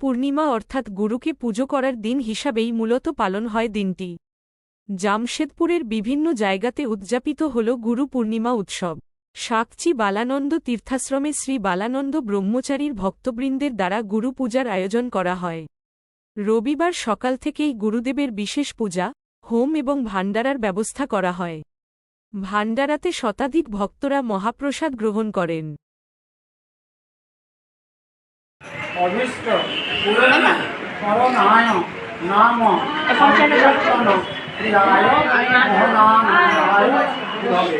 পূর্ণিমা অর্থাৎ গুরুকে পুজো করার দিন হিসাবেই মূলত পালন হয় দিনটি। জামশেদপুরের বিভিন্ন জায়গাতে উদযাপিত হল গুরু পূর্ণিমা উৎসব। সাকচি বালানন্দ তীর্থাশ্রমে শ্রী বালানন্দ ব্রহ্মচারীর ভক্তবৃন্দের দ্বারা গুরু পূজার আয়োজন করা হয়। রবিবার সকাল থেকেই গুরুদেবের বিশেষ পূজা, হোম এবং ভাণ্ডারার ব্যবস্থা করা হয়। ভাণ্ডারাতে শতাধিক ভক্তরা মহাপ্রসাদ গ্রহণ করেন। অভীষ্ট করণায় নাম সংকীর্তন প্রিয়ায় মোহনায় গুরবে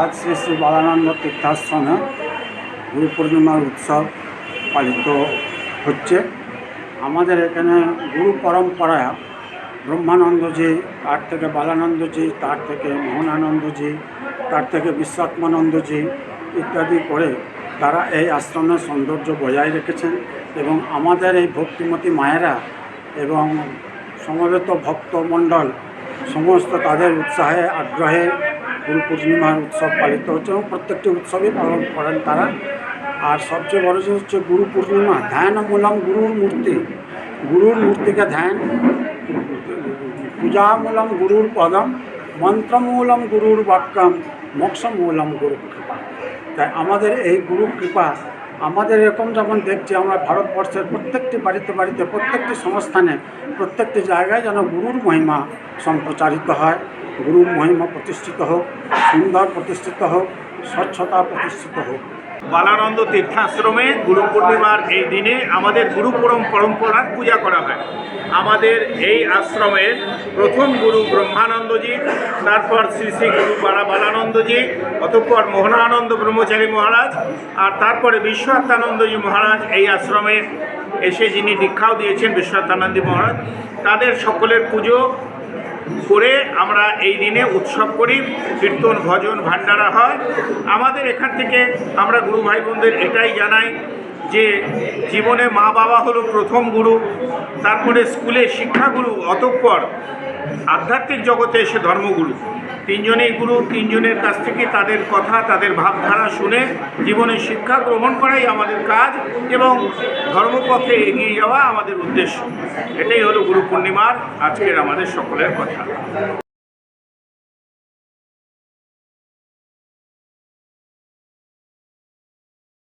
আজ শ্রী শ্রী বালানন্দ তীর্থাশ্রমে গুরু পূর্ণিমার উৎসব পালিত হচ্ছে। আমাদের এখানে গুরু পরম্পরা ব্রহ্মানন্দজি, তার থেকে বালানন্দজি, তার থেকে মোহনানন্দজি, তার থেকে বিশ্বাত্মানন্দজি ইত্যাদি করে তারা এই আশ্রমের সৌন্দর্য বজায় রেখেছেন এবং আমাদের এই ভক্তিমতী মায়েরা এবং সমবেত ভক্তমণ্ডল সমস্ত তাদের উৎসাহে, আগ্রহে গুরু পূর্ণিমার উৎসব পালিত হচ্ছে এবং প্রত্যেকটি উৎসবই পালন করেন তারা। আর সবচেয়ে বড় জিনিস হচ্ছে গুরু পূর্ণিমা ধ্যান মূলম গুরুর মূর্তি। গুরুর মূর্তিকে ধ্যান পূজামূলম গুরুর পদম মন্ত্রমূলম গুরুর বাক্যম মোক্ষমূলম গুরু কৃপা। তাই আমাদের এই গুরু কৃপা আমাদের এরকম যখন দেখছি, আমরা ভারতবর্ষের প্রত্যেকটি বাড়িতে বাড়িতে, প্রত্যেকটি সংস্থানে, প্রত্যেকটি জায়গায় যেন গুরুর মহিমা সম্প্রচারিত হয়। গুরুর মহিমা প্রতিষ্ঠিত হোক, সুন্দর প্রতিষ্ঠিত হোক, স্বচ্ছতা প্রতিষ্ঠিত হোক। বালানন্দ তীর্থাশ্রমে গুরু পূর্ণিমার এই দিনে আমাদের গুরু পরম পরম্পরার পূজা করা হয়। আমাদের এই আশ্রমের প্রথম গুরু ব্রহ্মানন্দজি, তারপর শ্রী শ্রী গুরু বালা বালানন্দজি, অতঃপর মোহনানন্দ ব্রহ্মচারী মহারাজ, আর তারপরে বিশ্বনাথানন্দজি মহারাজ এই আশ্রমে এসে যিনি দীক্ষাও দিয়েছেন বিশ্বনাথানন্দী মহারাজ, তাদের সকলের পুজো করে আমরা এই দিনে উৎসব করি, কীর্তন, ভজন ভান্ডারা হয়। আমাদের এখান থেকে আমরা গুরু ভাই বোনদের এটাই জানাই যে জীবনে মা বাবা হলো প্রথম গুরু, তারপরে স্কুলে শিক্ষাগুরু, অতঃপর আধ্যাত্মিক জগতে এসে ধর্মগুরু। তিনজনেই গুরু, তিনজনের কাছ থেকে তাদের কথা, তাদের ভাবধারা শুনে জীবনের শিক্ষা গ্রহণ করাই আমাদের কাজ এবং ধর্মপথে এগিয়ে যাওয়া আমাদের উদ্দেশ্য। এটাই হলো গুরু পূর্ণিমার আজকের আমাদের সকলের কথা।